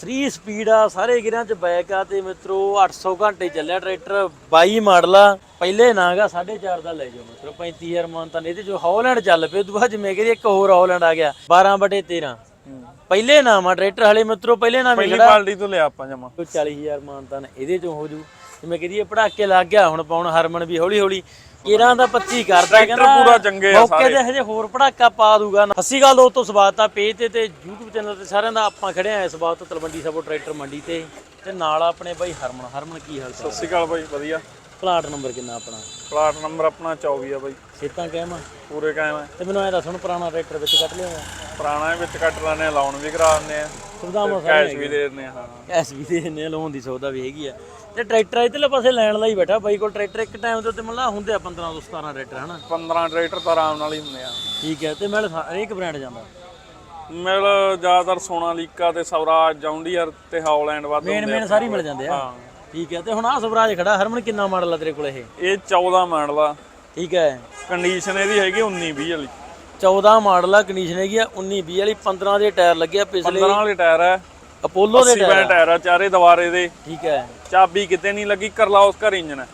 3 speed ਆ ਸਾਰੇ ਗਿਰਾਂ ਚ ਬੈਕ ਆ ਤੇ ਮਿੱਤਰੋ 800 ਘੰਟੇ ਚੱਲਿਆ ਟਰੈਕਟਰ। 22 ਮਾਡਲ ਆ ਪਹਿਲੇ ਨਾਗਾ 4.5 ਦਾ ਲੈ ਜਾਓ ਮਿੱਤਰੋ 35000 ਮਾਨ ਤਾਂ ਇਹਦੇ ਜੋ ਹੌਲੈਂਡ ਚੱਲ ਪਏ ਦੁਆ ਜਿਵੇਂ ਕਿ ਇੱਕ ਹੋਰ ਹੌਲੈਂਡ ਆ ਗਿਆ 12 ਬਟੇ 13 ਪਹਿਲੇ ਨਾਮ ਆ ਟਰੈਕਟਰ ਹਲੇ ਮਿੱਤਰੋ ਪਹਿਲੇ ਨਾਮ ਹੀ ਪਹਿਲੀ ਪਾਲਟੀ ਤੋਂ ਲਿਆ ਆਪਾਂ ਜਮਾ। 40000 ਮਾਨ ਤਾਂ ਇਹਦੇ ਚੋਂ ਹੋ ਜੂ। ਜਿਵੇਂ ਕਹਦੀ ਪੜਾਕੇ ਲੱਗ ਗਿਆ ਹੁਣ ਪਾਉਣ ਹਰਮਨ ਵੀ ਹੌਲੀ ਹੌਲੀ ਕਿਰਾਂ ਦਾ 25 ਕਰਦਾ ਕਹਿੰਦਾ ਪੂਰਾ ਚੰਗੇ ਆ ਮੌਕੇ ਤੇ ਹਜੇ ਹੋਰ ਪੜਾਕਾ ਪਾ ਦੂਗਾ ਅਸੀਂ ਗੱਲ ਦੋਸਤੋ ਸਵਾਗਤ ਆ ਪੇਜ ਤੇ ਤੇ YouTube ਚੈਨਲ ਤੇ ਸਾਰਿਆਂ ਦਾ ਆਪਾਂ ਖੜੇ ਆ ਇਸ ਬਾਤ ਤੋਂ ਤਲਵੰਡੀ ਸਾਬੋ ਟਰੈਕਟਰ ਮੰਡੀ ਤੇ। ਤੇ ਨਾਲ ਆਪਣੇ ਬਾਈ ਹਰਮਨ। ਹਰਮਨ ਕੀ ਹਾਲ ਚਾਲ? ਸਤਿ ਸ਼੍ਰੀ ਅਕਾਲ ਬਾਈ ਵਧੀਆ। ਪਲਾਟ ਨੰਬਰ ਕਿੰਨਾ ਆਪਣਾ? ਪਲਾਟ ਨੰਬਰ ਆਪਣਾ 24 ਆ ਬਾਈ। ਖੇਤਾਂ ਕਹਿਮਾ ਪੂਰੇ ਕਾਇਮ ਹੈ ਤੇ ਮੈਨੂੰ ਐ ਦੱਸ ਹੁਣ ਪੁਰਾਣਾ ਟਰੈਕਟਰ ਵਿੱਚ ਕੱਟ ਲਿਆ ਪੁਰਾਣਾ ਵਿੱਚ ਕੱਟ ਲੈਣੇ ਆ ਲਾਉਣ ਵੀ ਕਰਾ ਦਿੰਦੇ ਆ ਸੁਵਿਧਾਵਾਂ ਕੈਸ਼ ਵੀ ਦੇ ਦਿੰਦੇ ਆ ਹਾਂ। ਐਸ ਵੀ ਦੇ ਨੇ ਲੋਨ ਦੀ ਸੌਦਾ ਵੀ ਹੈਗੀ ਆ। ਤੇ ਟਰੈਕਟਰ ਇਧਰਲੇ ਪਾਸੇ ਲੈਣ ਲਈ ਬੈਠਾ ਬਾਈ ਕੋਲ ਟਰੈਕਟਰ ਇੱਕ ਟਾਈਮ ਦੇ ਉੱਤੇ ਮਤਲਬ ਹੁੰਦੇ ਆ 15 ਤੋਂ 17 ਟਰੈਕਟਰ ਹਨਾ? 15 ਟਰੈਕਟਰ ਤਾਂ ਆਰਾਮ ਨਾਲ ਹੀ ਹੁੰਦੇ ਆ। ਠੀਕ ਹੈ ਤੇ ਮੈਂ ਹਰੇਕ ਬ੍ਰਾਂਡ ਜਾਂਦਾ? ਮਿਲ ਜ਼ਿਆਦਾਤਰ ਸੋਨਾਲੀਕਾ ਤੇ ਸਵਰਾਜ ਜੌਂਡੀਅਰ ਤੇ ਹੌਲੈਂਡ ਵੱਧ ਮੇਨ ਹੁੰਦੇ ਆ। ਮੇਨ ਸਾਰੀ ਮਿਲ ਜਾਂਦੇ ਆ? ਹਾਂ। ਠੀਕ ਹੈ ਤੇ ਹੁਣ ਆ ਸਵਰਾਜ ਖੜਾ ਹਰਮਨ ਕਿੰਨਾ ਮਾਡਲ ਆ ਤੇਰੇ ਕੋਲ ਇਹ? ਇਹ 14 ਮਾਡਲ ਆ। ਠੀਕ ਹੈ। ਕੰਡੀਸ਼ਨ ਇਹਦੀ ਹੈਗੀ 19 20 ਵਾਲੀ। 14 ਮਾਡਲ ਆ ਕੰਡੀਸ਼ਨ ਹੈਗੀ ਆ 19 20 ਵਾਲੀ 15 ਦੇ ਟਾਇਰ ਲੱਗੇ ਆ ਪਿਛਲੇ। 15 ਵਾਲੇ ਟਾਇਰ ਹੈ ਅਪੋਲੋ ਦੇ 80 ਬੈਂਡ ਟਾਇਰ ਆ ਚਾਰੇ ਦੁਆਰੇ ਦੇ। ਠੀਕ ਹੈ। ਚਾਬੀ ਕਿਤੇ ਨਹੀਂ ਲੱਗੀ ਕਰਲਾਉਸ ਘਰ ਇੰਜਨ ਹੈ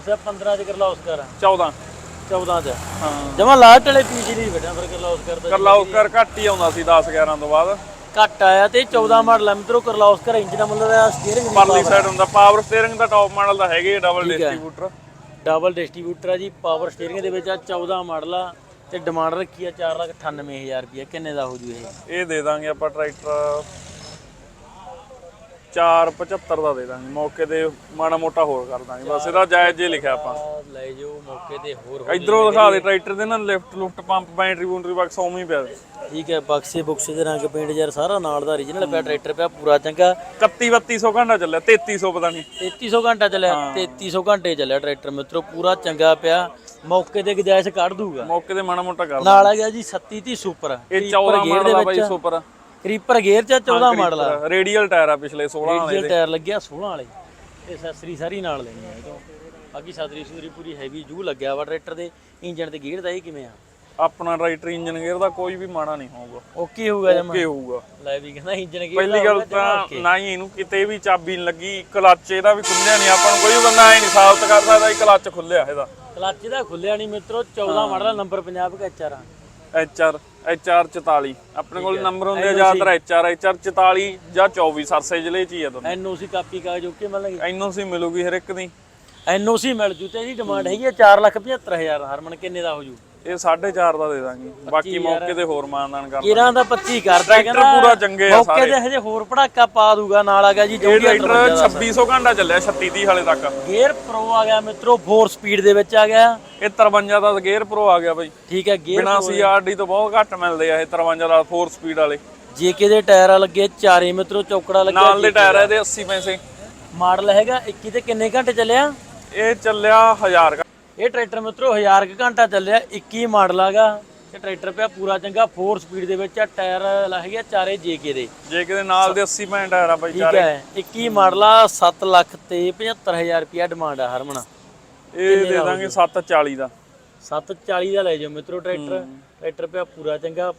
ਅੱਛਾ 15 ਚ ਕਰ ਲਾ ਉਸ ਕਰ 14 14 ਚ। ਹਾਂ। ਜਮਾ ਲਾਸਟ ਵਾਲੇ ਪੀਛੇ ਨਹੀਂ ਬੈਠਾ ਫਿਰ ਕਰ ਲਾ ਉਸ ਕਰਦਾ ਕਰਲਾਉਸ ਘਰ ਘੱਟ ਹੀ ਆਉਂਦਾ ਸੀ 10 11 ਤੋਂ ਬਾਅਦ। ਘੱਟ ਆਇਆ ਤੇ 14 ਮਾਡਲ ਕਰ ਕਰ ਇੰਜਨ ਮਤਲਬ ਆ ਸਟੀਅਰਿੰਗ ਪਰਲੀ ਸਾਈਡ ਹੁੰਦਾ ਪਾਵਰ ਸਟੀਅਰਿੰਗ ਦਾ ਟੌਪ ਮਾਡਲ ਦਾ ਹੈਗੇ ਡਬਲ ਡਿਸਟ੍ਰੀਬਿਊਟਰ ਡਬਲ ਡਿਸਟ੍ਰੀਬਿਊਟਰ ਆ ਜੀ ਪਾਵਰ ਸਟੀਅਰਿੰਗ ਦੇ ਵਿੱਚ ਆ 14 ਮਾਡਲ ਆ ਤੇ ਡਿਮਾਂਡ ਰੱਖੀ ਆ 498000 ਰੁਪਏ ਕਿੰਨੇ ਦਾ ਹੋ ਜੂ ਇਹ? ਇਹ ਦੇ ਦਾਂਗੇ ਆਪਾਂ ਟਰੈਕਟਰ 475 ਦਾ ਦੇ ਦਾਂਗੇ ਮੌਕੇ ਤੇ ਮਾੜਾ ਮੋਟਾ ਹੋਰ ਕਰ ਦਾਂਗੇ ਬਸ ਇਹਦਾ ਜਾਇਜ਼ ਜੇ ਲਿਖਿਆ ਆਪਾਂ। ਲੈ ਜਾਓ ਮੌਕੇ ਤੇ ਹੋਰ ਹੋ ਇਧਰੋਂ ਦਿਖਾ ਦੇ ਟਰੈਕਟਰ ਦੇ ਨਾ ਲਿਫਟ ਲੁਫਟ ਪੰਪ ਬੈਟਰੀ ਬੂਟਰੀ ਬਾਕਸ ਉਵੇਂ ਹੀ ਪਿਆ। ਠੀਕ ਹੈ ਬਕਸੇ ਬੁਕਸੇ ਦੇ ਰੰਗ ਪੇਂਟ ਯਾਰ ਸਾਰਾ ਨਾਲ ਦਾ origignal ਪਿਆ ਟਰੈਕਟਰ ਪਿਆ ਪੂਰਾ ਚੰਗਾ। 31 3200 ਘੰਟਾ ਚੱਲਿਆ 3300 ਪਤਾ ਨਹੀਂ। 3300 ਘੰਟਾ ਚੱਲਿਆ 3300 ਘੰਟੇ ਚੱਲਿਆ ਟਰੈਕਟਰ ਮਿੱਤਰੋ ਪੂਰਾ ਚੰਗਾ ਪਿਆ। ਮੌਕੇ ਤੇ ਗੁਜਾਇਸ਼ ਕੱਢ ਦੂਗਾ ਮੌਕੇ ਤੇ ਮਾੜਾ ਮੋਟਾ ਕਰ ਨਾਲ ਆ ਗਿਆ ਜੀ 37 30 ਸੁਪਰ। ਇਹ 14 ਮਾਡਲ ਆ ਬਾਈ ਸੁਪਰ। ਕਰੀਪਰ ਗੇਅਰ ਚ 14 ਮਾਡਲ ਆ। ਰੇਡੀਅਲ ਟਾਇਰ ਆ ਪਿਛਲੇ 16 ਵਾਲੇ ਡੀਜ਼ਲ ਟਾਇਰ ਲੱਗਿਆ 16 ਵਾਲੇ। ਇਹ ਸੈਸਰੀ ਸਾਰੀ ਨਾਲ ਲੈਣੀ ਆ ਇਹ ਤੋਂ। ਬਾਕੀ ਸਦਰੀ ਸੁਦਰੀ ਪੂਰੀ ਹੈਵੀ ਜੂ ਲੱਗਿਆ ਵਾ ਟਰੈਕਟਰ ਦੇ। ਇੰਜਨ ਤੇ ਗੇਅਰ ਦਾ ਇਹ ਕਿਵੇਂ ਆ? ਆਪਣਾ ਟਰੈਕਟਰ ਇੰਜਨ ਗੇਅਰ ਦਾ ਕੋਈ ਵੀ ਮਾੜਾ ਨਹੀਂ ਹੋਊਗਾ। ਓਕੇ ਹੋਊਗਾ ਜਮਾ। ਓਕੇ ਹੋਊਗਾ। ਲੈ ਵੀ ਕਹਿੰਦਾ ਇੰਜਨ ਗੇਅਰ ਪਹਿਲੀ ਗੱਲ ਤਾਂ ਨਾ ਹੀ ਇਹਨੂੰ ਕਿਤੇ ਵੀ ਚਾਬੀ ਨਹੀਂ ਲੱਗੀ ਕਲੱਚ ਇਹਦਾ ਵੀ ਖੁੱਲਿਆ ਨਹੀਂ। ਆਪਾਂ ਨੂੰ ਕੋਈ ਬੰਦਾ ਐ ਨਹੀਂ ਸਾਬਤ ਕਰ ਸਕਦਾ ਇਹ ਕਲੱਚ ਖੁੱਲਿਆ ਇਹਦਾ। ਕਲੱਚ ਦਾ ਖੁੱਲਿਆ ਨਹੀਂ ਮਿੱਤਰੋ 14 ਮਾਡਲ ਨੰਬਰ 50 ਐਚਆਰ ਆ। HR HR 44 ਆਪਣੇ ਕੋਲ ਨੰਬਰ ਹੁੰਦੇ ਆ ਜ਼ਿਆਦਾਤਰ HR HR 44 ਜਾਂ 24 ਸਰਸੇ ਜ਼ਿਲ੍ਹੇ ਚ ਹੀ ਆ ਦੋਨੋਂ। ਐਨਓਸੀ ਕਾਪੀ ਕਾਗਜ਼ ਓਕੇ ਮਿਲਣਗੇ ਐਨਓਸੀ ਮਿਲੂਗੀ ਹਰ ਇੱਕ ਦੀ। ਐਨਓਸੀ ਮਿਲ ਜੂ ਤੇ ਇਹਦੀ ਡਿਮਾਂਡ ਹੈਗੀ ਆ 475000 ਹਰਮਨ ਕਿੰਨੇ ਦਾ ਹੋ ਜੂ? ਇਹ 4.5 ਦਾ ਦੇ ਦਾਂਗੇ। ਬਾਕੀ ਮੌਕੇ ਤੇ ਹੋਰ ਮਾਨਦਾਨ ਕਰ ਕਿਰਾਂ ਦਾ 25 ਕਰਦਾ ਕਹਿੰਦਾ ਪੂਰਾ ਚੰਗੇ ਆ ਮੌਕੇ ਤੇ ਹਜੇ ਹੋਰ ਪੜਾਕਾ ਪਾ ਦੂਗਾ ਨਾਲ ਆ ਗਿਆ ਜੀ ਜੌਂਡੀਅਰ ਟਰੈਕਟਰ 2600 ਘੰਟਾ ਚੱਲਿਆ 36 30 ਹਾਲੇ ਤੱਕ। ਗੇਅਰ ਪ੍ਰੋ ਆ ਗਿਆ ਮਿੱਤਰੋ 4 ਸਪੀਡ ਦੇ ਵਿੱਚ ਆ ਗਿਆ। ਇਹ 53 ਦਾ ਗੇਅਰ ਪ੍ਰੋ ਆ ਗਿਆ ਬਾਈ। ਠੀਕ ਹੈ ਗੇਅਰ ਬਿਨਾ ਸੀਆਰਡੀ ਤੋਂ ਬਹੁਤ ਘੱਟ ਮਿਲਦੇ ਆ ਇਹ 53 ਦਾ 4 ਸਪੀਡ ਵਾਲੇ। ਜੇਕੇ ਦੇ ਟਾਇਰ ਆ ਲੱਗੇ ਚਾਰੇ ਮਿੱਤਰੋ ਚੌਕੜਾ ਲੱਗਿਆ ਨਾਲ ਦੇ ਟਾਇਰ ਇਹਦੇ 80 ਪੈਸੇ। ਮਾਡਲ ਹੈਗਾ 21 ਤੇ ਕਿੰਨੇ ਘੰਟੇ ਚੱਲਿਆ? ਇਹ ਚੱਲਿਆ 1000 ਇਹ ਟਰੈਕਟਰ ਮਿੱਤਰੋ 1000 ਕੁ ਘੰਟਾ ਚੱਲਿਆ 21 ਮਾਡਲ ਆਗਾ। ਤੇ ਟਰੈਕਟਰ ਪਿਆ ਪੂਰਾ ਚੰਗਾ 4 ਸਪੀਡ ਦੇ ਵਿੱਚ ਆ ਟਾਇਰ ਹੈਗੇ ਚਾਰੇ ਜੇਕੇ ਦੇ। ਜੇ ਕਿਤੇ ਨਾਲ ਦੇ 80 ਪੈਸੇ ਟਾਇਰ ਆ ਬਾਈ ਠੀਕ ਹੈ 21 ਮਾਡਲ ਆ 7 ਲੱਖ ਤੇ 75000 ਰੁਪਿਆ ਡਿਮਾਂਡ ਆ ਹਰਮਨ। ਇਹ ਦੇ ਦਾਂਗੇ 740 ਦਾ। 740 ਦਾ ਲੈ ਜਾਓ ਮਿੱਤਰੋ ਟਰੈਕਟਰ। ਟਰੈਕਟਰ ਪਿਆ ਪੂਰਾ ਚੰਗਾ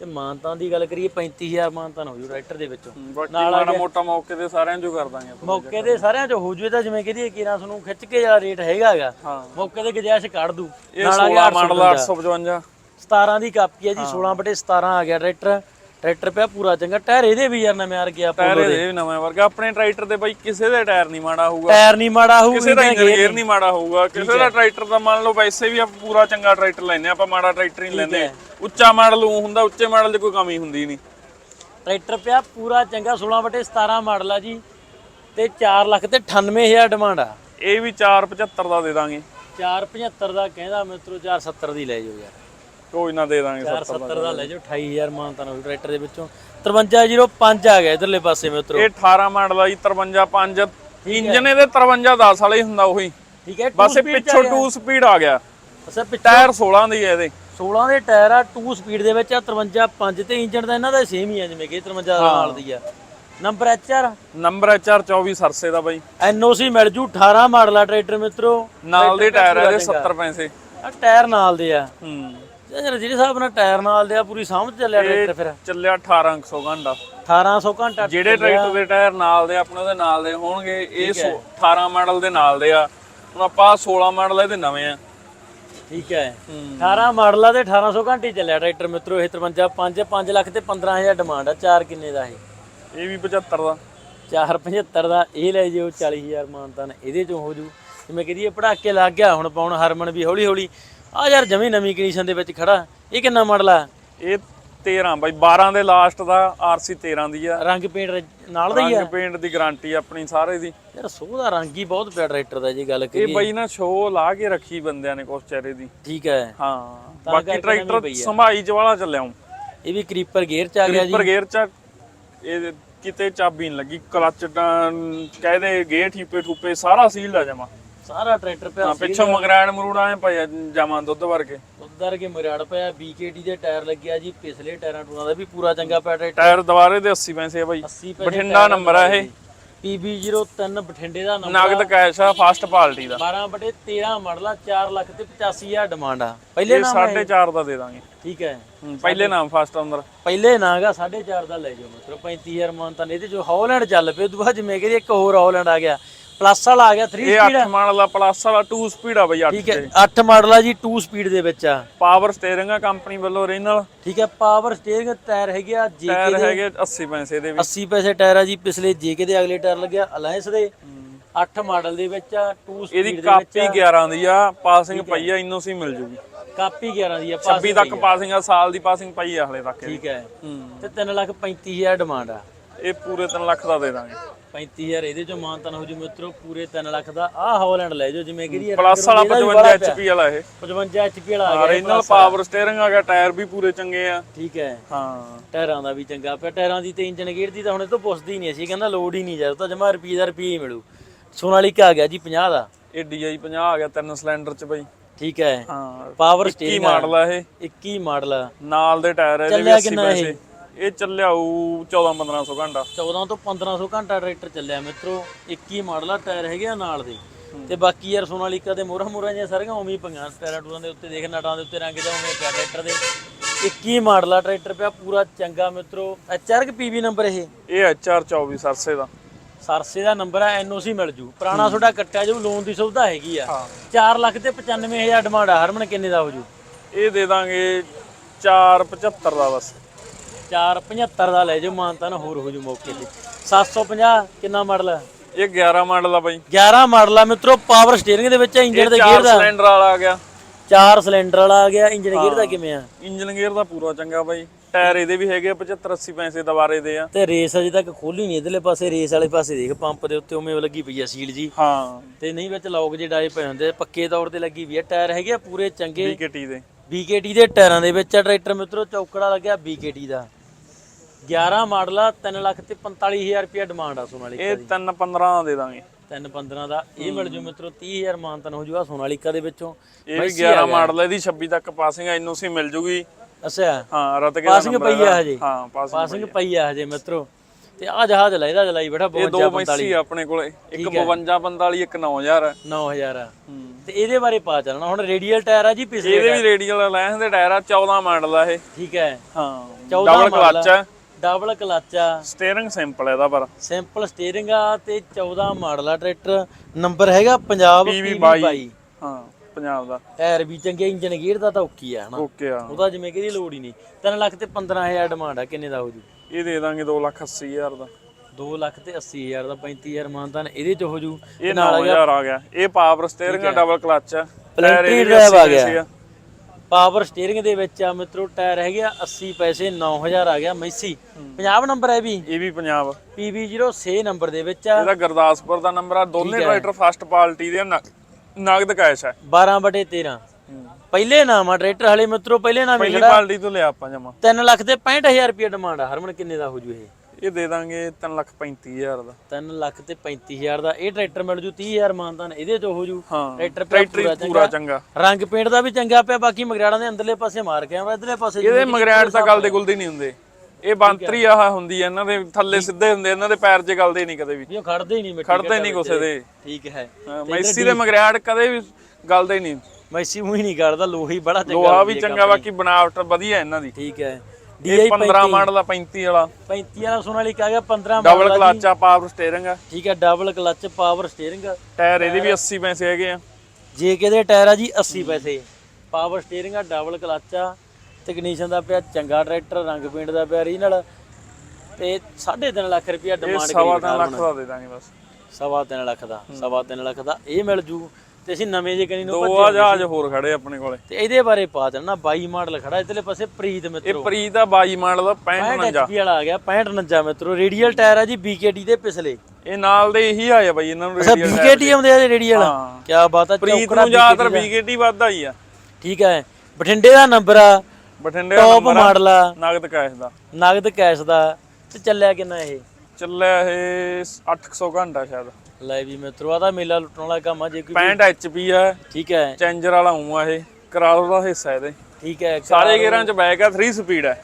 ਤੇ ਮਾਨਤਾਂ ਦੀ ਗੱਲ ਕਰੀਏ 35000 ਮਾਨਤਾਂ ਹੋ ਜੂ ਟਰੈਕਟਰ ਦੇ ਵਿੱਚੋਂ। ਬਾਕੀ ਮਾੜਾ ਮੋਟਾ ਮੌਕੇ ਤੇ ਸਾਰਿਆਂ ਚੋਂ ਕਰ ਦਾਂਗੇ ਆਪਾਂ ਮੌਕੇ ਦੇ ਸਾਰਿਆਂ ਚ ਹੋ ਜੂ ਤਾਂ ਜਿਵੇਂ ਕਹਦੀਏ ਕਿਰਾਂ ਤੁਹਾਨੂੰ ਖਿੱਚ ਕੇ ਜਿਹੜਾ ਰੇਟ ਹੈਗਾਗਾ ਹਾਂ। ਮੌਕੇ ਤੇ ਗੁਜਾਇਸ਼ ਕੱਢ ਦੂ। ਇਹ 16 ਮਾਡਲ 855 17 ਦੀ ਕਾਪੀ ਹੈ ਜੀ 16 ਬਟੇ 17 ਆ ਗਿਆ ਟਰੈਕਟਰ ਟਰੈਕਟਰ ਪਿਆ ਪੂਰਾ ਚੰਗਾ। ਟਾਇਰ ਇਹਦੇ ਵੀ ਯਾਰ ਨਵੇਂ ਆ ਗਿਆ ਟਾਇਰ ਇਹਦੇ ਵੀ ਨਵੇਂ ਵਰਗਾ ਆਪਣੇ ਟਰੈਕਟਰ ਤੇ ਬਾਈ ਕਿਸੇ ਦੇ ਟਾਇਰ ਨਹੀਂ ਮਾੜਾ ਹੋਊਗਾ। ਟਾਇਰ ਨਹੀਂ ਮਾੜਾ ਹੋਊ ਕਿਸੇ ਦਾ ਇੰਜਨ ਗੇਅਰ ਨਹੀਂ। ਮਾੜਾ ਹੋਊਗਾ। ਕਿਸੇ ਦਾ ਟਰੈਕਟਰ ਦਾ ਮੰਨ ਲਓ ਵੈਸੇ ਵੀ ਆਪਾਂ ਪੂਰਾ ਚੰਗਾ ਟਰੈਕਟਰ ਲੈਨੇ ਆਪਾਂ ਮਾੜਾ ਟਰੈਕਟਰ ਨਹੀਂ ਲੈਂਦੇ। ਉੱਚਾ ਮਾਡਲ ਉਹ ਹੁੰਦਾ ਉੱਚੇ ਮਾਡਲ 'ਚ ਕੋਈ ਕਮੀ ਹੁੰਦੀ ਨਹੀਂ। ਟਰੈਕਟਰ ਪਿਆ ਪੂਰਾ ਚੰਗਾ 16 ਬਟੇ 17 ਮਾਡਲ ਆ ਜੀ ਤੇ 4 ਲੱਖ ਤੇ 98000 ਡਿਮਾਂਡ ਆ। ਇਹ ਵੀ 475 ਦਾ ਦੇ ਦਾਂਗੇ। 475 ਦਾ ਕਹਿੰਦਾ ਮਿੱਤਰੋ 470 ਦੀ ਲੈ ਜਾਓ ਯਾਰ। ਕੋਈ ਨਾ ਦੇ ਦਾਂਗੇ 70 470 ਦਾ ਲੈ ਜਾਓ 28000 ਮਾਨਤਾ ਨਾਲ ਟਰੈਕਟਰ ਦੇ ਵਿੱਚੋਂ। 5305 ਆ ਗਿਆ ਇਧਰਲੇ ਪਾਸੇ ਮਿੱਤਰੋ ਇਹ 18 ਮਾਡਲ ਆ ਜੀ 53 5 ਇੰਜਨ ਇਹਦੇ 53 10 ਵਾਲਾ ਹੀ ਹੁੰਦਾ ਉਹੀ। ਠੀਕ ਹੈ ਬਸ ਪਿੱਛੋਂ 2 ਸਪੀਡ ਆ ਗਿਆ। ਅਸਾ ਪਿੱਛੇ ਟਾਇਰ 16 ਦੀ ਹੈ ਇਹਦੇ। 16 ਦੇ ਟਾਇਰ ਆ 2 ਸਪੀਡ ਦੇ ਵਿੱਚ ਆ 53 5 ਤੇ ਇੰਜਨ ਦਾ ਇਹਨਾਂ ਦਾ ਸੇਮ ਹੀ ਆ ਜਿਵੇਂ ਕਿ 53 ਦਾ ਨਾਲ ਦੀ ਆ। ਨੰਬਰ ਐਚਆਰ ਨੰਬਰ HR 24 ਸਰਸੇ ਦਾ ਬਾਈ। ਐਨਓਸੀ ਮਿਲ ਜੂ 18 ਮਾਡਲ ਆ ਟਰੈਕਟਰ ਮਿੱਤਰੋ। ਨਾਲ ਦੇ ਟਾਇਰ ਆ ਇਹਦੇ 70 ਪੈਸੇ। ਆ ਟਾਇਰ ਨਾਲ ਦੇ ਆ। ਹੂੰ। ਯਾਰ ਜਿਹੜੇ ਹਿਸਾਬ ਨਾਲ ਟਾਇਰ ਨਾਲ ਦੇ ਆ ਪੂਰੀ ਸਮਝ ਚੱਲਿਆ ਟਰੈਕਟਰ ਫਿਰ। ਚੱਲਿਆ 1800 ਘੰਟਾ। 1800 ਘੰਟਾ ਜਿਹੜੇ ਟਰੈਕਟਰ ਦੇ ਟਾਇਰ ਨਾਲ ਦੇ ਆਪਣੇ ਉਹਦੇ ਨਾਲ ਦੇ ਹੋਣਗੇ। ਇਹ ਸੋ- 18 ਮਾਡਲ ਦੇ ਨਾਲ ਦੇ ਆ। ਹੁਣ ਆਪਾਂ 16 ਮਾਡਲ ਇਹਦੇ ਨਵੇਂ ਆ। ਠੀਕ ਹੈ। 18 ਮਾਡਲ ਆ ਤੇ 1800 ਘੰਟੇ ਚੱਲਿਆ ਟਰੈਕਟਰ ਮਿੱਤਰੋ ਇਹ 53 5 5 ਲੱਖ ਤੇ 15000 ਡਿਮਾਂਡ ਆ ਚਾਰ ਕਿੰਨੇ ਦਾ ਇਹ? ਇਹ ਵੀ 75 ਦਾ। 475 ਦਾ ਇਹ ਲੈ ਜਿਓ 40000 ਮਾਨਤਾਨ ਇਹਦੇ ਚੋਂ ਹੋ ਜੂ। ਜਿਵੇਂ ਕਹਦੀਏ ਪੜਾਕੇ ਲੱਗ ਗਿਆ ਹੁਣ ਪਾਉਣ ਹਰਮਨ ਵੀ ਹੌਲੀ ਹੌਲੀ ਆ ਯਾਰ ਜਮੀ ਨਵੀਂ ਕੰਡੀਸ਼ਨ ਦੇ ਵਿੱਚ ਖੜਾ। ਇਹ ਕਿੰਨਾ ਮਾਡਲ ਆ? ਇਹ 13 ਬਾਈ 12 ਦੇ ਲਾਸਟ ਦਾ ਆਰਸੀ 13 ਦੀ ਆ। ਰੰਗ ਪੇਂਟ ਨਾਲ ਦਾ ਹੀ ਆ? ਰੰਗ ਪੇਂਟ ਦੀ ਗਾਰੰਟੀ ਆਪਣੀ ਸਾਰੇ ਦੀ। ਯਾਰ ਸੋਹ ਦਾ ਰੰਗ ਹੀ ਬਹੁਤ ਪਿਆ ਟਰੈਕਟਰ ਦਾ ਜੇ ਗੱਲ ਇਹ ਕਰੀਏ। ਬਾਈ ਨਾ ਸ਼ੋਅ ਲਾ ਕੇ ਰੱਖੀ ਬੰਦਿਆਂ ਨੇ ਕੁਛ ਚਿਹਰੇ ਦੀ। ਠੀਕ ਹੈ। ਹਾਂ ਬਾਕੀ ਟਰੈਕਟਰ। ਸੰਭਾਈ ਚ ਵਾਲਾ ਚੱਲਿਆ ਹੂੰ ਇਹ ਵੀ ਕਰੀਪਰ ਗੇਅਰ ਚ ਆ ਗਿਆ ਜੀ। ਪਰ ਗੇਅਰ ਚ ਇਹ ਕਿਤੇ ਚਾਬੀ ਨਹੀਂ ਲੱਗੀ ਕਲਚ ਕਹਦੇ ਗੇਅਰ ਠੀਪੇ ਠੂਪੇ ਸਾਰਾ ਸੀਲ ਆ ਜਮਾ। ਸਾਰਾ ਟਰੈਕਟਰ ਪਿਆ ਹਾਂ ਪਿੱਛੋਂ ਮਗਰਾਣ ਮਰੂੜ ਆਏ ਪਏ ਆ ਜਮਾ ਦੁੱਧ ਵਰਗੇ ਉਧਰ ਕੇ ਮੁਰਾੜ ਪਿਆ BKT ਦੇ ਟਾਇਰ ਲੱਗਿਆ ਜੀ ਪਿਛਲੇ ਟਾਇਰਾਂ ਟੂਰਾਂ ਦਾ ਵੀ ਪੂਰਾ ਚੰਗਾ ਪਿਆ ਟਰੈਕਟਰ। ਟਾਇਰ ਦੁਬਾਰੇ ਦੇ 80 ਪੈਸੇ ਆ ਬਾਈ 80 ਪੈਸੇ ਬਠਿੰਡਾ ਨੰਬਰ ਆ ਇਹ। PB03 ਬਠਿੰਡੇ ਦਾ ਨੰਬਰ ਨਗਦ ਕੈਸ਼ ਆ ਫਸਟ ਪਾਰਟੀ ਦਾ। 12 ਬਟੇ 13 ਮਾਡਲ ਆ 4 ਲੱਖ ਤੇ 85000 ਡਿਮਾਂਡ ਆ। ਪਹਿਲੇ ਨਾਮ ਹੈ 4.5 ਦਾ ਦੇ ਦਾਂਗੇ। ਠੀਕ ਹੈ। ਪਹਿਲੇ ਨਾਮ ਫਸਟ ਅੰਦਰ ਪਹਿਲੇ ਨਾਂਗਾ 4.5 ਦਾ ਲੈ ਜਾਓ। ਮਤਲਬ 35000 ਮਾਨ ਤਾਂ ਇਹਦੇ ਜੋ ਹੌਲੈਂਡ ਚੱਲ ਪਏ ਦੁਆ ਜਿਵੇਂ ਕਿ ਇੱਕ ਹੋਰ ਹੌਲੈਂਡ ਆ ਗਿਆ। ਪਲੱਸ ਵਾਲਾ ਆ ਗਿਆ 3 ਇਹ ਸਪੀਡ 8 ਮਾਡਲ ਦਾ ਪਲੱਸ ਵਾਲਾ 2 ਸਪੀਡ ਆ ਬਾਈ 8 ਠੀਕ ਹੈ 8 ਮਾਡਲ ਆ ਜੀ 2 ਸਪੀਡ ਦੇ ਵਿੱਚ ਆ। ਪਾਵਰ ਸਟੀਅਰਿੰਗ ਆ ਕੰਪਨੀ ਵੱਲੋਂ ਓਰੀਜਨਲ ਠੀਕ ਹੈ ਪਾਵਰ ਸਟੀਅਰਿੰਗ ਟਾਇਰ ਹੈਗੇ ਆ ਜੇਕੇ ਟਾਇਰ ਦੇ। ਹੈਗੇ 80 ਪੈਸੇ ਦੇ ਵੀ। 80 ਪੈਸੇ ਟਾਇਰ ਆ ਜੀ ਪਿਛਲੇ ਜੇਕੇ ਦੇ ਅਗਲੇ ਟਾਇਰ ਲੱਗਿਆ ਅਲਾਇੰਸ ਦੇ। 8 ਮਾਡਲ ਦੇ ਵਿੱਚ ਆ 2 ਸਪੀਡ ਇਹਦੀ ਦੇ ਵਿੱਚ ਕਾਪੀ 11 ਦੀ ਆ ਪਾਸਿੰਗ ਪਈ ਆ ਇਨੋਸੀ ਮਿਲ ਜੂਗੀ। ਕਾਪੀ 11 ਦੀ ਆ 26 ਤੱਕ ਪਾਸਿੰਗ ਆ। ਸਾਲ ਦੀ ਪਾਸਿੰਗ ਪਈ ਆ ਹਲੇ ਤੱਕ। ਠੀਕ ਹੈ। ਹੂੰ। ਤੇ 3 ਲੱਖ 35000 ਡਿਮਾਂਡ ਆ। ਇਹ ਪੂਰੇ 3 ਲੱਖ ਦਾ ਦੇ ਦਾਂਗੇ। 35000 ਇਹਦੇ ਚੋਂ ਮਾਨਤਨ ਹੋ ਜੂ ਮਿੱਤਰੋ ਪੂਰੇ 3 ਲੱਖ ਦਾ। ਆਹ ਹੌਲੈਂਡ ਲੈ ਜਾਓ ਜਿਵੇਂ ਕਿ ਪਲੱਸ ਵਾਲਾ 55 HP ਵਾਲਾ ਇਹ। 55 HP ਵਾਲਾ ਆ ਗਿਆ ਓਰੀਜਨਲ ਪਾਵਰ ਸਟੀਅਰਿੰਗ ਆ ਗਿਆ ਟਾਇਰ ਵੀ ਪੂਰੇ ਚੰਗੇ ਆ। ਠੀਕ ਹੈ। ਹਾਂ। ਟਾਇਰਾਂ ਦਾ ਵੀ ਚੰਗਾ ਪਿਆ। ਟਾਇਰਾਂ ਦੀ ਤੇ ਇੰਜਨ ਗੇਅਰ ਦੀ ਤਾਂ ਹੁਣ ਇਹ ਤੋਂ ਪੁੱਛਦੀ ਨਹੀਂ ਅਸੀਂ ਕਹਿੰਦਾ ਲੋਡ ਹੀ ਨਹੀਂ ਯਾਰ ਤਾਂ ਜਮਾ ਰੁਪਈਏ ਦਾ ਰੁਪਈਏ ਹੀ ਮਿਲੂ। ਸੋਨਾਲੀਕਾ ਆ ਗਿਆ ਜੀ 50 ਦਾ। ਇਹ DI 50 ਆ ਗਿਆ ਤਿੰਨ ਸਿਲੰਡਰ ਚ ਬਈ। ਠੀਕ ਹੈ। ਹਾਂ ਪਾਵਰ ਕੀ ਸਟੀਅਰਿੰਗ ਮਾਡਲ ਆ ਇਹ। 21 ਮਾਡਲ ਨਾਲ ਦੇ ਟਾਇਰ ਇਹਦੇ ਵੀ ਚੱਲਿਆ 80 ਕਿੰਨਾ ਇਹ? ਪੈਸੇ। ਇਹ ਚੱਲਿਆ ਉਹ 14 1500 ਘੰਟਾ। 14 ਤੋਂ 1500 ਘੰਟਾ ਟਰੈਕਟਰ ਚੱਲਿਆ ਮਿੱਤਰੋ 21 ਮਾਡਲ ਆ ਟਾਇਰ ਹੈਗੇ ਆ ਨਾਲ ਦੇ। ਤੇ ਬਾਕੀ ਯਾਰ ਸੋਨਾਲੀਕਾ ਦੇ ਮੋਹਰਾਂ ਮੋਹਰਾਂ ਜਿਹੀਆਂ ਸਾਰੀਆਂ ਉਵੇਂ ਹੀ ਪਈਆਂ ਟਾਇਰਾਂ ਟੂਰਾਂ ਦੇ ਉੱਤੇ ਦੇਖ ਨਟਾਂ ਦੇ ਉੱਤੇ ਰੰਗ ਜਾਂ ਉਵੇਂ ਪਿਆ ਟਰੈਕਟਰ ਦੇ। 21 ਮਾਡਲ ਆ ਟਰੈਕਟਰ ਪਿਆ ਪੂਰਾ ਚੰਗਾ ਮਿੱਤਰੋ। ਐਚਆਰ ਕਿ ਪੀਵੀ ਨੰਬਰ ਇਹ? ਇਹ HR 24 ਸਰਸੇ ਦਾ। ਸਰਸੇ ਦਾ ਨੰਬਰ ਆ ਐਨਓਸੀ ਮਿਲ ਜੂ। ਪੁਰਾਣਾ ਤੁਹਾਡਾ ਕੱਟਿਆ ਜਾਊ ਲੋਨ ਦੀ ਸੁਵਿਧਾ ਹੈਗੀ ਆ। 4 ਲੱਖ ਤੇ 95000 ਡਿਮਾਂਡ ਆ ਹਰਮਨ ਕਿੰਨੇ ਦਾ ਹੋ ਜੂ? ਇਹ ਦੇ ਦਾਂਗੇ 475 ਦਾ ਬਸ। 475 ਦਾ ਲੈ ਜਾਓ ਮਾਨਤਾ ਨਾ ਹੋਰ ਹੋ ਜੂ ਮੌਕੇ ਤੇ। 750 ਕਿੰਨਾ ਮਾਡਲ ਆ? ਇਹ 11 ਮਾਡਲ ਆ ਬਾਈ। 11 ਮਾਡਲ ਆ ਮਿੱਤਰੋ ਪਾਵਰ ਸਟੀਅਰਿੰਗ ਦੇ ਵਿੱਚ ਇੰਜਨ ਦੇ ਗੇਅਰ ਦਾ। ਸਿਲੰਡਰ ਵਾਲਾ ਆ ਗਿਆ। ਚਾਰ ਸਿਲੰਡਰ ਵਾਲਾ ਆ ਗਿਆ ਇੰਜਨ ਗੇਅਰ ਦਾ ਕਿਵੇਂ ਆ? ਇੰਜਨ ਗੇਅਰ ਦਾ ਪੂਰਾ ਚੰਗਾ ਬਾਈ। ਟਾਇਰ ਇਹਦੇ ਵੀ ਹੈਗੇ ਆ 75 80 ਪੈਸੇ ਦੁਬਾਰੇ ਦੇ ਆ। ਤੇ ਰੇਸ ਅਜੇ ਤੱਕ ਖੋਲੀ ਨਹੀਂ ਇਧਰਲੇ ਪਾਸੇ ਰੇਸ ਵਾਲੇ ਪਾਸੇ ਦੇਖ ਪੰਪ ਦੇ ਉੱਤੇ ਉਵੇਂ ਲੱਗੀ ਪਈ ਆ ਸੀਲ ਜੀ। ਹਾਂ। ਤੇ ਨਹੀਂ ਵਿੱਚ ਲੌਕ ਜੇ ਡਾਏ ਪਏ ਹੁੰਦੇ ਪੱਕੇ ਤੌਰ ਤੇ ਲੱਗੀ ਵੀ ਆ। ਟਾਇਰ ਹੈਗੇ ਆ ਪੂਰੇ ਚੰਗੇ। BKT ਦੇ। BKT ਦੇ ਟਾਇਰਾਂ ਦੇ ਵਿੱਚ ਆ ਟਰੈਕਟਰ ਮਿੱਤਰੋ ਚੌਕੜਾ ਲੱਗਿਆ BKT ਦਾ। 11 ਮਾਡਲ ਆ 3 ਲੱਖ ਤੇ 45000 ਰੁਪਏ ਡਿਮਾਂਡ ਆ ਸੋਨਾਲੀਕਾ ਇਹ 3 15 ਦੇ ਦਾਂਗੇ। 315 ਦਾ ਇਹ ਮਿਲ ਜੂ ਮਿੱਤਰੋ 30000 ਮਾਨਤਨ ਹੋ ਜੂਗਾ ਸੋਨਾਲੀਕਾ ਦੇ ਵਿੱਚੋਂ। ਇਹ ਵੀ 11 ਮਾਡਲ ਇਹਦੀ 26 ਤੱਕ ਪਾਸਿੰਗ ਐਨਓਸੀ ਮਿਲ ਜੂਗੀ। ਅੱਛਾ। ਹਾਂ ਰਤ ਕੇ ਪਾਸਿੰਗ ਪਈ ਆ ਹਜੇ। ਹਾਂ ਪਾਸਿੰਗ ਪਈ ਆ। ਹਜੇ ਮਿੱਤਰੋ। ਤੇ ਆ ਜਹਾਜ਼ ਲੈ ਇਹਦਾ ਚਲਾਈ ਬੈਠਾ ਇਹ 52 ਦੋ ਮੈਸੀ ਆ ਆਪਣੇ ਕੋਲੇ। ਇੱਕ 52 45 ਇੱਕ 9000 9000 ਆ। ਤੇ ਇਹਦੇ ਬਾਰੇ ਪਾ ਚੱਲਣਾ। ਹੁਣ ਰੇਡੀਅਲ ਟਾਇਰ ਆ ਜੀ ਪਿਛਲੇ ਇਹਦੇ ਵੀ ਰੇਡੀਅਲ ਲੈਂਸ ਦੇ ਟਾਇਰ ਆ 14 ਮਾਡਲ ਆ ਇਹ। ਠੀਕ ਹੈ। ਹਾਂ 14 ਡਬਲ ਕਲਚ ਆ। ਡਬਲ ਕਲਚ ਆ। ਸਟੀਅਰਿੰਗ ਸਿੰਪਲ ਇਹਦਾ ਪਰ। ਸਿੰਪਲ ਸਟੀਅਰਿੰਗ ਆ ਤੇ 14 ਮਾਡਲ ਆ ਟਰੈਕਟਰ। ਨੰਬਰ ਹੈਗਾ ਪੰਜਾਬ PV PV 22 ਹਾਂ ਪੰਜਾਬ ਦਾ। ਟਾਇਰ ਵੀ ਚੰਗੇ ਇੰਜਨ ਗੇਅਰ ਦਾ ਤਾਂ ਓਕੀ ਆ ਹਨਾ? ਓਕੇ ਆ। ਉਹਦਾ ਜਿਵੇਂ ਕਿਹਦੀ ਲੋੜ ਹੀ ਨਹੀਂ। 3 ਲੱਖ ਤੇ 15000 ਡਿਮਾਂਡ ਆ ਕਿੰਨੇ ਦਾ ਹੋ ਜੂ ਇਹ ਦੇ ਦਾਂਗੇ 280000 ਦਾ। 2 ਲੱਖ ਤੇ 80000 ਦਾ 35000 ਮਾਨਤਾਨ ਇਹਦੇ ਚ ਹੋ ਜੂ ਇਹ 9000 ਆ ਗਿਆ। ਇਹ ਪਾਵਰ ਸਟੀਅਰਿੰਗ ਆ ਡਬਲ ਕਲਚ ਆ। Plenty ਟਾਇਰ ਇਹਦੇ ਵੀ drive 80 ਆ ਗਿਆ। ਪਾਵਰ ਸਟੀਅਰਿੰਗ ਦੇ ਵਿੱਚ ਆ ਮਿੱਤਰੋ ਟਾਇਰ ਹੈਗੇ ਆ 80 ਪੈਸੇ 9000 ਆ ਗਿਆ ਮੈਸੀ। 50 ਨੰਬਰ ਹੈ ਵੀ? ਇਹ ਵੀ ਪੰਜਾਬ। PV06 ਨੰਬਰ ਦੇ ਵਿੱਚ ਆ। ਇਹਦਾ ਗੁਰਦਾਸਪੁਰ ਦਾ ਨੰਬਰ ਆ ਦੋਨੇ ਟਰੈਕਟਰ ਫਸਟ ਪਾਰਟੀ ਦੇ ਨਗਦ ਕੈਸ਼ ਹੈ 12 ਬਟੇ 13 ਪਹਿਲੇ ਨਾਮ ਆ ਟਰੈਕਟਰ ਹਲੇ ਮਿੱਤਰੋ ਪਹਿਲੇ ਨਾਮ ਹੀ ਪਹਿਲੀ ਖੜਾ ਪਾਰਟੀ ਤੋਂ ਲਿਆ ਆਪਾਂ ਜਮਾ। 3 ਲੱਖ ਤੇ 65000 ਰੁਪਏ ਡਿਮਾਂਡ ਆ। ਹਰਮਨ ਕਿੰਨੇ ਦਾ ਹੋ ਜੂ ਇਹ? ਇਹ ਦੇ ਦਾਂਗੇ 335000 ਦਾ। 3 ਲੱਖ ਤੇ 35000 ਦਾ। ਇਹ ਟਰੈਕਟਰ ਮਿਲ ਜੂ 30000 ਮਾਨਤਾਨ ਇਹਦੇ ਚ ਹੋ ਜੂ। ਹਾਂ ਟਰੈਕਟਰ ਪੂਰਾ ਚੰਗਾ। ਰੰਗ ਪੇਂਟ ਦਾ ਵੀ ਚੰਗਾ ਪਿਆ ਬਾਕੀ ਮਗਰਾੜਾਂ ਦੇ ਅੰਦਰਲੇ ਪਾਸੇ ਮਾਰ ਕੇ ਆਵਾ ਇਧਰਲੇ ਪਾਸੇ ਇਹਦੇ ਮਗਰੈਟ ਤਾਂ ਗਲਦੇ ਗੁਲਦੇ ਨਹੀਂ ਹੁੰਦੇ। ਇਹ ਬੰਤਰੀ ਆਹ ਹੁੰਦੀ ਹੈ ਇਹਨਾਂ ਦੇ ਥੱਲੇ ਸਿੱਧੇ ਹੁੰਦੇ ਇਹਨਾਂ ਦੇ ਪੈਰ 'ਚ ਗਲਦੇ ਨਹੀਂ ਕਦੇ ਵੀ। ਉਹ ਖੜਦੇ ਹੀ ਨਹੀਂ ਮਿੱਟੀ ਖੜਦੇ ਨਹੀਂ ਕਿਸੇ ਦੇ। ਠੀਕ ਹੈ। ਮੈਸੀ ਦੇ ਮਗਰੈਟ ਕਦੇ ਵੀ ਗਲਦੇ ਨਹੀਂ। ਮੈਸੀ ਮੂੰਹ ਹੀ ਨਹੀਂ ਕਰਦਾ ਲੋਹਾ ਬੜਾ ਚੰਗਾ ਲੋਹਾ ਵੀ ਚੰਗਾ ਬਾਕੀ ਬਣਾਵਟ ਵਧੀਆ ਇਹਨਾਂ ਦੀ। ਠੀਕ ਹੈ। ਇਹ DI 15 ਮਾਡਲ ਆ 35 ਵਾਲਾ। 35 ਵਾਲਾ ਸੋਨਾਲੀਕਾ ਗਿਆ 15 ਡਬਲ ਮਾਡਲ ਕਲਚ ਆ ਪਾਵਰ ਸਟੀਅਰਿੰਗ ਆ। ਠੀਕ ਹੈ double clutch power steering tyre ਇਹਦੇ ਵੀ 80 ਪੈਸੇ ਹੈਗੇ ਆ। ਜੇ ਕਿਹਦੇ ਟਾਇਰ ਆ ਜੀ 80 ਪੈਸੇ। ਪਾਵਰ ਸਟੀਅਰਿੰਗ ਆ ਡਬਲ ਕਲਚ ਆ। ਟੈਕਨੀਸ਼ੀਅਨ ਦਾ ਪਿਆ ਚੰਗਾ ਟਰੈਕਟਰ ਰੰਗ ਪੇਂਟ ਦਾ ਪਿਆ ਰੀਨਲ ਤੇ 3.5 ਲੱਖ ਰੁਪਇਆ ਇਹ ਡਿਮਾਂਡ ਸਵਾ ਕਰੀ ਤਿੰਨ ਲੱਖ ਦਾ ਦੇ ਦਾਂਗੇ ਬਸ। ਸਵਾ ਤਿੰਨ ਲੱਖ ਦਾ ਸਵਾ ਤਿੰਨ ਲੱਖ ਦਾ। ਇਹ ਮਿਲ ਜੂ। ਤੇ ਅਸੀਂ ਨਵੇਂ ਜੇ ਕਨੀ ਨੂੰ ਦੋ ਆ ਜਹਾਜ਼ ਹੋਰ ਖੜੇ ਆਪਣੇ ਕੋਲੇ। ਤੇ ਇਹਦੇ ਬਾਰੇ ਪਾ ਦੇਣਾ 22 ਮਾਡਲ ਖੜਾ ਇਧਰਲੇ ਪਾਸੇ ਪ੍ਰੀਤ ਇਹ ਮਿੱਤਰੋ ਪ੍ਰੀਤ ਦਾ 22 ਮਾਡਲ 65 65 49 HP ਵਾਲਾ ਆ ਗਿਆ 65 49 ਮਿੱਤਰੋ ਰੇਡੀਅਲ ਟਾਇਰ ਆ ਜੀ BKT ਦੇ ਪਿਛਲੇ। ਇਹ ਨਾਲ ਦੇ ਇਹੀ ਆਏ ਆ ਬਾਈ ਇਹਨਾਂ ਨੂੰ ਅੱਛਾ BKT ਆਉਂਦੇ ਆ ਰੇਡੀਅਲ ਹਾਂ। ਕੀ ਬਾਤ ਆ ਪ੍ਰੀਤ ਚੌਕੜਾ ਨੂੰ ਜ਼ਿਆਦਾਤਰ ਦਾ। BKT ਵੱਧਦਾ ਹੀ ਆ। ਠੀਕ ਹੈ ਬਠਿੰਡੇ ਦਾ ਨੰਬਰ ਆ ਬਠਿੰਡੇ ਦਾ ਟੌਪ ਨੰਬਰ ਆ ਮਾਡਲ ਆ। ਨਗਦ ਕੈਸ਼ ਦਾ। ਨਗਦ ਕੈਸ਼ ਦਾ ਤੇ ਚੱਲਿਆ ਕਿੰਨਾ ਇਹ? ਚੱਲਿਆ ਇਹ 800 ਘੰਟਾ ਸ਼ਾਇਦ। ਲੈ ਵੀ ਮਿੱਤਰੋ ਆ ਤਾਂ ਮੇਲਾ ਲੁੱਟਣ ਵਾਲਾ ਕੰਮ ਆ ਜੇ ਕੋਈ 65 HP ਆ। ਠੀਕ ਹੈ। ਚੈਂਜਰ ਵਾਲਾ ਹੂੰ ਆ ਇਹ ਕਰਾਲੋ ਦਾ ਹਿੱਸਾ ਇਹਦੇ। ਠੀਕ ਹੈ ਸਾਰੇ ਗੇਅਰਾਂ 'ਚ ਬੈਕ ਆ 3 ਸਪੀਡ ਹੈ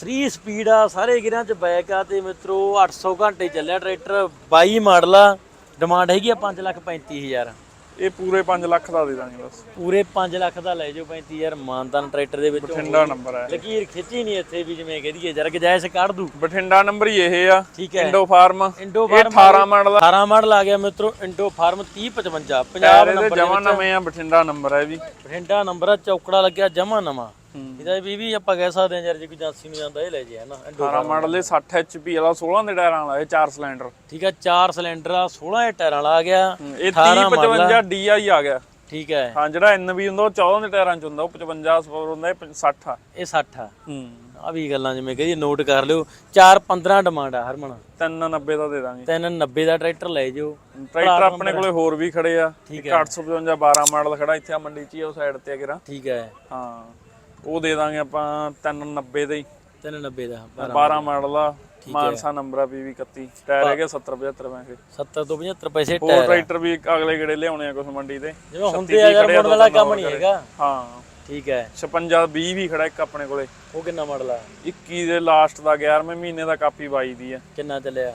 3 ਸਪੀਡ ਆ ਸਾਰੇ ਗਿਰਾਂ ਚ ਬੈਕ ਆ ਤੇ ਮਿੱਤਰੋ 800 ਘੰਟੇ ਚੱਲਿਆ ਟਰੈਕਟਰ 22 ਮਾਡਲ ਆ। ਡਿਮਾਂਡ ਹੈਗੀ ਆ 5 ਲੱਖ 35000 ਇਹ ਪੂਰੇ 5 ਲੱਖ ਦਾ ਦੇ ਦਾਂਗੇ ਬਸ। ਪੂਰੇ 5 ਲੱਖ ਦਾ ਲੈ ਜਾਓ 35000 ਮਾਨਤਾਨ ਟਰੈਕਟਰ ਦੇ ਵਿੱਚ। ਬਠਿੰਡਾ ਨੰਬਰ ਹੈ ਲਕੀਰ ਖਿੱਚੀ ਨਹੀਂ ਇੱਥੇ ਵੀ ਜਿਵੇਂ ਕਹਦੀਏ ਜਰ ਗਜਾਇਸ਼ ਕੱਢ ਦੂ। ਬਠਿੰਡਾ ਨੰਬਰ ਹੀ ਇਹ ਆ ਠੀਕ ਹੈ। ਇੰਡੋ ਫਾਰਮ ਇੰਡੋ ਇਹ 18 ਮਾਡਲ 18 ਮਾਡਲ ਆ ਗਿਆ ਮਿੱਤਰੋ ਇੰਡੋ ਫਾਰਮ 3055 ਟਾਇਰ ਪੰਜਾਬ ਨੰਬਰ ਜਮਾ ਨਵੇਂ ਆ ਬਠਿੰਡਾ ਨੰਬਰ ਹੈ ਵੀ। ਬਠਿੰਡਾ ਨੰਬਰ ਆ ਚੌਕੜਾ ਲੱਗਿਆ ਜਮਾ ਨਵਾਂ। ਇਹਦਾ ਵੀ ਵੀ ਆਪਾਂ ਕਹਿ ਸਕਦੇ ਹਾਂ ਯਾਰ ਜੇ ਕੋਈ ਏਜੰਸੀ ਨੂੰ ਜਾਂਦਾ ਇਹ ਲੈ ਜੇ ਹਨਾ ਇੰਡੋ 18 ਮਾਡਲ ਇਹ 60 HP ਵਾਲਾ 16 ਦੇ ਟਾਇਰਾਂ ਵਾਲਾ ਇਹ 4 ਸਿਲੰਡਰ। ਠੀਕ ਹੈ 4 ਸਿਲੰਡਰ ਆ 16 ਟਾਇਰਾਂ ਵਾਲਾ ਆ ਗਿਆ। ਇਹ 3055 DI ਆ। ਗਿਆ। ਠੀਕ ਹੈ। ਹਾਂ ਜਿਹੜਾ NV ਹੁੰਦਾ ਉਹ 14 ਦੇ ਟਾਇਰਾਂ 'ਚ ਹੁੰਦਾ ਉਹ 55 ਸਪੋਰ ਹੁੰਦਾ ਇਹ 60 ਆ। ਇਹ 60 ਆ। ਹੂੰ। ਆ ਵੀ ਗੱਲਾਂ ਜਿਵੇਂ ਕਹਦੀ ਨੋਟ ਕਰ ਲਿਓ। 4 15 ਡਿਮਾਂਡ ਆ ਹਰਮਨ। 390 ਦਾ ਦੇ ਦਾਂਗੇ। 390 ਦਾ ਟਰੈਕਟਰ ਲੈ ਜਿਓ। ਟਰੈਕਟਰ ਆਪਣੇ ਕੋਲੇ ਹੋਰ ਵੀ ਖੜੇ ਆ। ਠੀਕ ਇੱਕ 855 12 ਮਾਡਲ ਖੜਾ ਇੱਥੇ ਆ ਮੰਡੀ 'ਚ ਆ ਉਹ ਸਾਈਡ ਤੇ ਆ ਕਿਰਾ ਠੀਕ ਹੈ। ਹਾਂ। ਉਹ ਦੇ ਦਾਂਗੇ ਆਪਾਂ 390 ਦੇ ਹੀ। 390 ਦਾ 12 ਮਾਡਲ। ਆ ਮਾਨਸਾ ਨੰਬਰ ਆ PV 31 ਟਾਇਰ ਹੈਗੇ 70 75 ਪੈਸੇ। 70 ਤੋਂ 75 ਪੈਸੇ ਹੋਰ ਟਾਇਰ ਟਰੈਕਟਰ ਵੀ ਅਗਲੇ ਗੇੜੇ ਲਿਆਉਣੇ ਆ ਕੁਛ ਮੰਡੀ ਤੇ। ਜਿਵੇਂ ਹੁੰਦੇ ਆ ਯਾਰ ਮੁੰਡ ਵਾਲਾ ਕੰਮ ਨਹੀਂ ਹੈਗਾ। ਹਾਂ। ਠੀਕ ਹੈ। 56 20 ਵੀ ਖੜਾ ਇੱਕ ਆਪਣੇ ਕੋਲੇ। ਉਹ ਕਿੰਨਾ ਮਾਡਲ ਆ? 21 ਦੇ ਲਾਸਟ ਦਾ 11ਵੇਂ ਮਹੀਨੇ ਦਾ ਕਾਪੀ 22 ਦੀ ਆ। ਕਿੰਨਾ ਚੱਲਿਆ?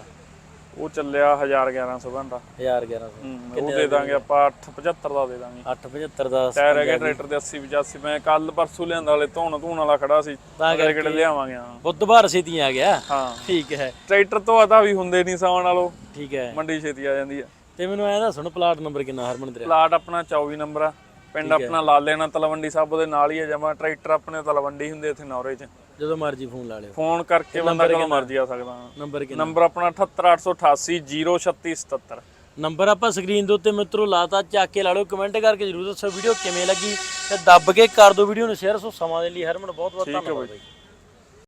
ਉਹ ਚੱਲਿਆ 1100 ਘੰਟਾ। 1100 ਹੂੰ, ਉਹ ਦੇ ਦਾਂਗੇ ਆਪਾਂ 875 ਦਾ ਦੇ ਦਾਂਗੇ। 875 ਦਾ ਟਾਇਰ ਹੈਗੇ ਟਰੈਕਟਰ ਦੇ 80 85 ਮੈਂ ਕੱਲ ਪਰਸੋਂ ਲਿਆਂਦਾ ਹਲੇ ਧੋਣ ਧੂਣ ਵਾਲਾ ਖੜਾ ਸੀ। ਗੇੜੇ ਲਿਆਵਾਂਗੇ ਹਾਂ। ਬੁੱਧਵਾਰ ਛੇਤੀ ਆ ਗਿਆ। ਹਾਂ। ਠੀਕ ਹੈ। ਟਰੈਕਟਰ ਤੋਂ ਆਦਾ ਵੀ ਹੁੰਦੇ ਨਹੀਂ ਸਾਉਣ ਨਾਲੋਂ ਠੀਕ ਹੈ। ਮੰਡੀ ਛੇਤੀ ਆ ਜਾਂਦੀ ਆ। ਤੇ ਮੈਨੂੰ ਐਂ ਦੱਸ ਸੁਣ ਪਲਾਟ ਨੰਬਰ ਕਿੰਨਾ ਹਰਮਨ ਤੇਰਾ? ਪਲਾਟ ਆਪਣਾ 24 ਨੰਬਰ ਆ। ਪਿੰਡ ਆਪਣਾ ਲਾਲੇਣਾ ਤਲਵੰਡੀ ਸਾਹਿਬ ਦੇ ਨਾਲ ਹੀ ਆ ਜਮਾ। ਟਰੈਕਟਰ ਆਪਣੇ ਤਲਵੰਡੀ ਹੁੰਦੇ ਇੱਥੇ ਨੌਰੇ 'ਚ। ਜਦੋਂ ਮਰਜ਼ੀ ਫੋਨ ਲਾ ਲਿਓ। ਫੋਨ ਕਰਕੇ ਬੰਦਾ ਕਦੋਂ ਮਰਜ਼ੀ ਆ ਸਕਦਾ। ਨੰਬਰ ਕਿੰਨਾ? ਨੰਬਰ ਆਪਣਾ 78888 03677 ਨੰਬਰ ਆਪਾਂ ਸਕਰੀਨ ਦੇ ਉੱਤੇ ਮਿੱਤਰੋ ਲਾਤਾ ਚੱਕ ਕੇ ਲਾ ਲਓ। ਕਮੈਂਟ ਕਰਕੇ ਜਰੂਰ ਦੱਸੋ ਵੀਡੀਓ ਕਿਵੇਂ ਲੱਗੀ ਤੇ ਦੱਬ ਕੇ ਕਰ ਦਿਓ ਵੀਡੀਓ ਨੂੰ। ਸ਼ੇਅਰ ਸੋ ਸਮਾਂ ਦੇ ਲਈ ਹਰਮਨ ਬਹੁਤ ਬਹੁਤ ਧੰਨਵਾਦ ਬਾਈ।